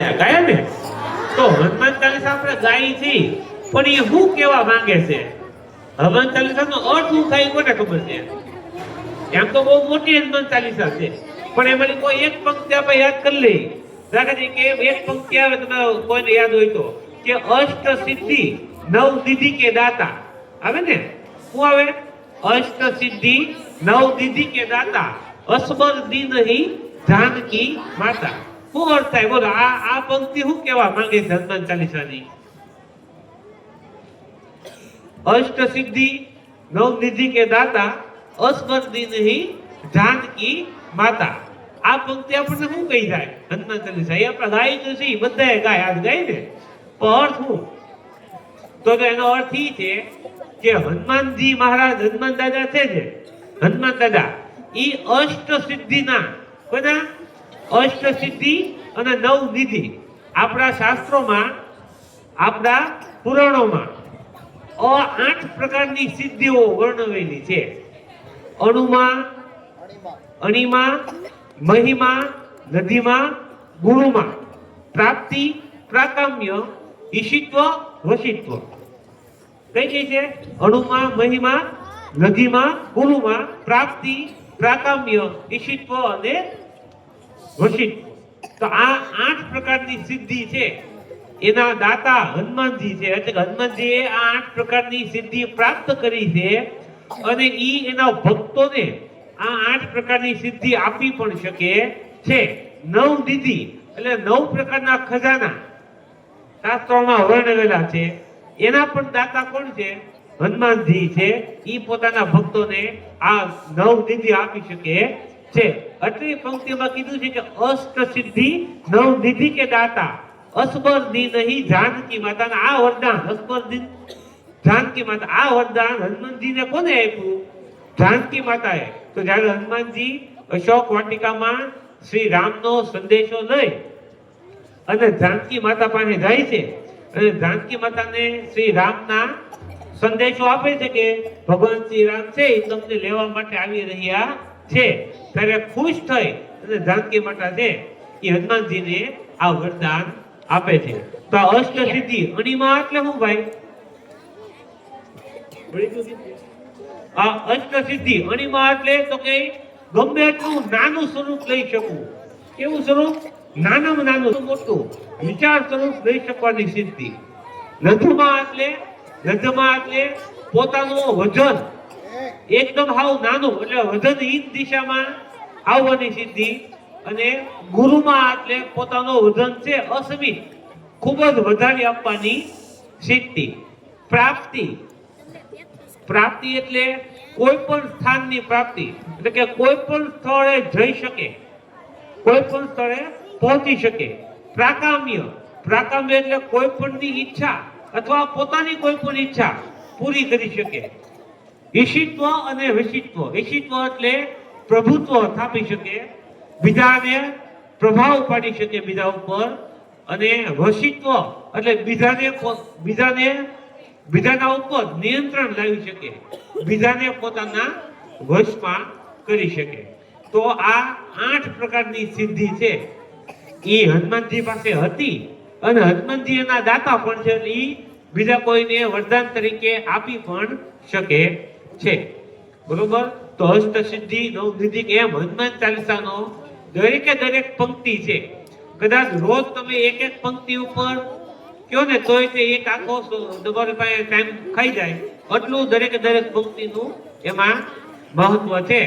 ગાયા ને તો હનુમાન ચાલીસા આપણે ગાઈ છી પણ એ શું કેવા માંગે છે? હનુમાન ચાલીસા નો અર્થ શું થાય કોને ખબર છે? એમ તો બહુ મોટી હનુમાન ચાલીસા છે, પણ એમાંની કોઈ એક પંક્તિ આપણે યાદ કરી લઈ દાખલા કે એક પંક્તિ આવે તમે કોઈને યાદ હોય તો, કે અષ્ટ સિદ્ધિ, નવ દીધી કે દાતા. આવે ને? શું આવે? અષ્ટ સિદ્ધિ, નવ દીધી કે દાતા. અસબર દિન હી જાનકી માતા. શું અર્થ થાય બોલો, આ આ પંક્તિ શું કહેવા માંગે છે હનુમાન ચાલીસાની? અષ્ટ સિદ્ધિ, નવનિધિ કે દાતા અસબર દિન હી જાનકી માતા. આ પંક્તિ આપણને શું કહી જાય હનુમાન ચાલીસા. એ આપણે ગાય તો છે બધાએ ગાય આજ ગાય ને. પણ અર્થ શું? તો એનો અર્થ એ છે કે હનુમાનજી મહારાજ, હનુમાન દાદા છે ને? હનુમાન દાદા. એ અષ્ટ સિદ્ધિના, કોના? અષ્ટ સિદ્ધિ અને નવ નિધિ આપણા શાસ્ત્રોમાં, આપણા પુરાણોમાં અ આઠ પ્રકારની સિદ્ધિઓ વર્ણવેલી છે. અણુમાં, અણિમા, મહિમા, નદીમાં, ગુરુમાં. પ્રાપ્તિ, પ્રાકામ્ય, ઈશિત્વ, વશિત્વ. કઈ કઈ છે? અણુમાં, મહિમા, નદીમાં, ગુરુમાં પ્રાપ્તિ, પ્રાકામ્ય, ઈશિત્વ અને વશિત્વ તો આ આઠ પ્રકારની સિદ્ધિ છે. એના દાતા હનુમાનજી છે. એટલે હનુમાનજીએ આ આઠ પ્રકારની સિદ્ધિ પ્રાપ્ત કરી છે અને ઈ એના ભક્તોને આ આઠ પ્રકારની સિદ્ધિ આપી પણ શકે છે. નવ નિધિ એટલે નવ પ્રકારના ખજાના શાસ્ત્રોમાં વર્ણવેલા છે. એના પણ દાતા કોણ છે? હનુમાનજી છે. ઈ પોતાના ભક્તોને આ નવ નિધિ આપી શકે છે. અટલી પંક્તિમાં કીધું છે કે અષ્ટ સિદ્ધિ નવ નિધિ કે દાતા. અસબર દી નહીં જાનકી માતાના આ વરદાન અસબર દી જાનકી માતા. આ વરદાન હનુમાનજીને કોને આપ્યું? જાનકી માતાએ. તો જ્યારે હનુમાનજી અશોક વાટિકામાં શ્રી રામનો સંદેશો લઈ અને જાનકી માતા પાસે જાય છે અને જાનકી માતાને શ્રી રામના સંદેશો આપે છે કે ભગવાન શ્રી રામ છે એ તમને લેવા માટે આવી રહ્યા છે. ત્યારે ખુશ થઈ અને જાનકી માતા છે એ હનુમાનજીને આ વરદાન આપે છે. તો અષ્ટ સિદ્ધિ અણીમાં એટલે શું ભાઈ? આ અષ્ટ સિદ્ધિ અણીમાં એટલે તો કે ગમે એટલું નાનું સ્વરૂપ લઈ શકું. કેવું સ્વરૂપ? નાનામાં નાનું મોટું. વિચાર સ્વરૂપ લઈ શકવાની સિદ્ધિ. લઘુમાં એટલે લઘુમાં એટલે પોતાનું વજન એકદમ હાવ નાનું, એટલે વજનહીન દિશામાં આવવાની સિદ્ધિ. અને ગુરુમાં એટલે પોતાનો વજન છે અસમિત ખૂબ જ વધારી આપવાની સિદ્ધિ. પ્રાપ્તિ. પ્રાપ્તિ એટલે કોઈ પણ સ્થાનની પ્રાપ્તિ. એટલે કે કોઈ પણ સ્થળે જઈ શકે. કોઈ પણ સ્થળે પહોંચી શકે. પ્રાકામ્ય. પ્રાકામ્ય એટલે કોઈ પણની ઈચ્છા અથવા પોતાની કોઈ પણ ઈચ્છા પૂરી કરી શકે. ઈશિત્વ અને વિશિત્વ. ઈશિત્વ એટલે પ્રભુત્વ સ્થાપી શકે, બીજાને પ્રભાવ પાડી શકે બીજા ઉપર, અને વસિત્વ એટલે બીજાને બીજાને, બીજાના ઉપર નિયંત્રણ લાવી શકે, બીજાને પોતાના વશમાં કરી શકે. તો આ આઠ પ્રકારની સિદ્ધિ છે. એ હનુમાનજી પાસે હતી, અને હનુમાનજી એના દાતા પણ છે ઈ બીજા કોઈને વરદાન તરીકે આપી પણ શકે. છે. બરોબર? તો હસ્ત સિદ્ધિ નવનિધિ કે એમ હનુમાન ચાલીસાનો દરેકે દરેક પંક્તિ છે. કદાચ રોજ તમે એક એક પંક્તિ ઉપર કયો ને તોય તે એક આખો તમારી પાસે ટાઈમ ખાઈ જાય. એટલું દરેકે દરેક પંક્તિનું એમાં મહત્વ છે.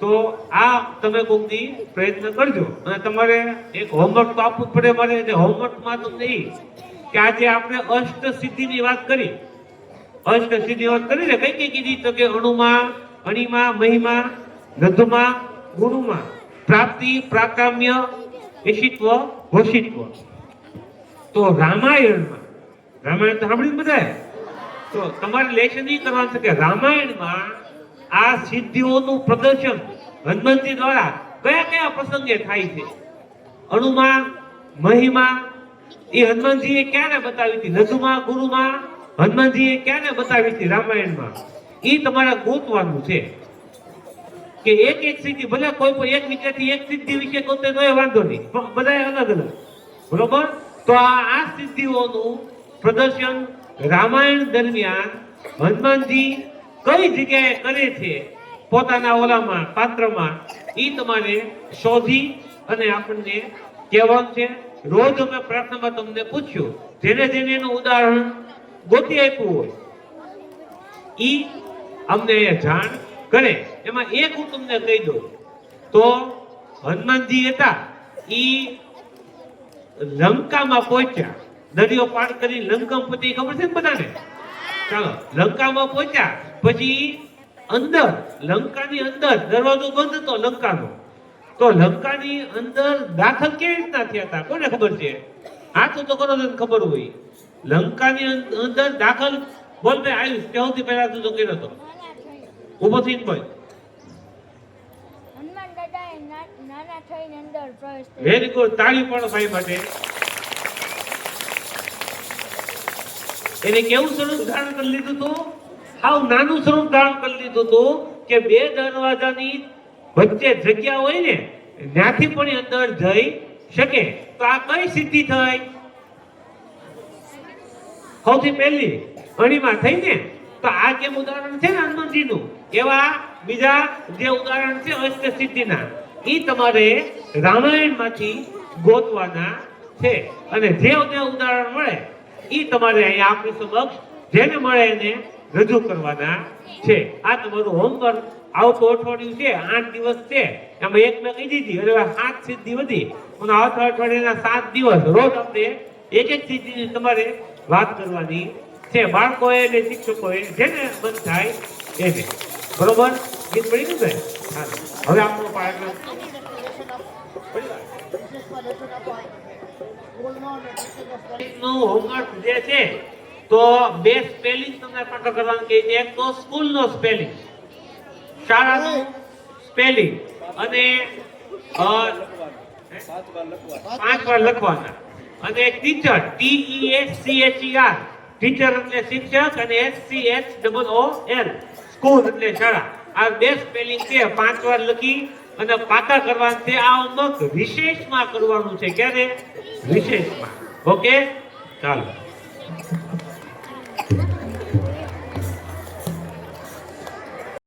તો આ તમે કોકની પ્રયત્ન કરજો. અને તમારે એક હોમવર્ક તો આપવું પડે મારે. એટલે હોમવર્કમાં તમને ઈ કે આજે આપણે અષ્ટ સિદ્ધિની વાત કરી. અષ્ટ સિદ્ધિ વાત કરી ને, કઈ કઈ કીધી તો કે અણુમાં, અણીમાં, મહિમા ગધમાં ગુણુમાં. પ્રાપ્તિ, પ્રાકામ્ય, ઈશિત્વ, વશિત્વ. તો રામાયણમાં, રામાયણ તો સાંભળ્યું બધા તો તમારે લેશન નહીં કરવાનું છે કે રામાયણમાં આ સિદ્ધિઓનું પ્રદર્શન હનુમાનજી દ્વારા કયા કયા પ્રસંગે થાય છે? અણુમાં, મહિમા, એ હનુમાનજીએ ક્યારે બતાવી હતી? નધુમાં, ગુરુમાં? હનુમાનજીએ ક્યારે બતાવી હતી રામાયણમાં? એ તમારા ગોતવાનું છે. કે એક એક સિદ્ધિ, ભલે કોઈ પણ એક વિદ્યાર્થી એક સિદ્ધિ વિશે ગોતે તો વાંધો નહીં, પણ બધા અલગ અલગ. બરોબર? તો આ આ સિદ્ધિઓનું પ્રદર્શન રામાયણ દરમિયાન હનુમાનજી કઈ જગ્યાએ કરે છે પોતાના ઓલામાં, પાત્રમાં એ તમારે શોધી અને આપણને કહેવાનું છે, રોજ અમે પ્રાર્થનામાં તમને પૂછ્યું. જેને જેને એનું ઉદાહરણ ગોતી આપ્યું હોય. ઈ અમને એ જાણ કરે. એમાં એક હું તમને કહી દઉં. તો હનુમાનજી હતા. ઈ લંકામાં પહોંચ્યા. દરિયો પાર કરી લંકા પતિ ખબર છે ને બધાને? ચાલો, લંકામાં પહોંચ્યા. પછી અંદર, લંકાની અંદર દરવાજો બંધ હતો લંકાનો. તો લંકાની અંદર દાખલ કેવી રીતના થયા હતા? કોને ખબર છે? હાથ તો કરો તને ખબર હોય. લંકાની અંદર દાખલ બોલ મેં આવ્યું ત્યાં પહેલા તું તો કર્યો હતો ઊભો થઈને બોલ. કર્યો. વેરી ગુડ તાળી પણ ભાઈ માટે. એને કેવું સ્વરૂપ ધારણ કરી લીધું હતું આવું નાનું સ્વરૂપ ધારણ કરી લીધું હતું કે બે દરવાજાની વચ્ચે જગ્યા હોય ને ત્યાંથી પણ અંદર જઈ શકે. તો આ કઈ સિદ્ધિ થઈ? સૌથી પહેલી અણીમાં થઈ ને, તો આ કેમ ઉદાહરણ છે ને હનુમાનજીનું? એવા બીજા જે ઉદાહરણ છે અષ્ટ સિદ્ધિના એ તમારે રામાયણમાંથી ગોતવાના છે. અને જે ઉદાહરણ મળે એ તમારે અહીંયા આપણી સમક્ષ જેને મળે એને રજૂ કરવાના છે. આ તમારું હોમવર્ક આવતું અઠવાડિયું છે, આઠ દિવસ છે. એમાં એક મેં કહી દીધી, એટલે સાત સિદ્ધિ વધી. અને આવતા અઠવાડિયાના સાત દિવસ રોજ આપણે એક એક સિદ્ધિની તમારે વાત કરવાની છે. બાળકોએ અને શિક્ષકોએ જેને મન થાય એને. બરોબર? ગીત પડી ગયું ને હવે આપણો પાઠ હોમવર્ક જે છે તો બે સ્પેલિંગ તમને પાઠો કરવાનું કે છે. એક તો સ્કૂલનો સ્પેલિંગ. શાળાનું સ્પેલિંગ. અને પાંચ વાર લખવાના. અને teacher T E S C H E R teacher એટલે શિક્ષક અને S C H double O L school એટલે શાળા. આ બે સ્પેલિંગ છે, પાંચ વાર લખી અને પાકા કરવાનું છે. આ હોમવર્ક વિશેષમાં કરવાનું છે. ક્યારે? વિશેષમાં. ઓકે ચાલો.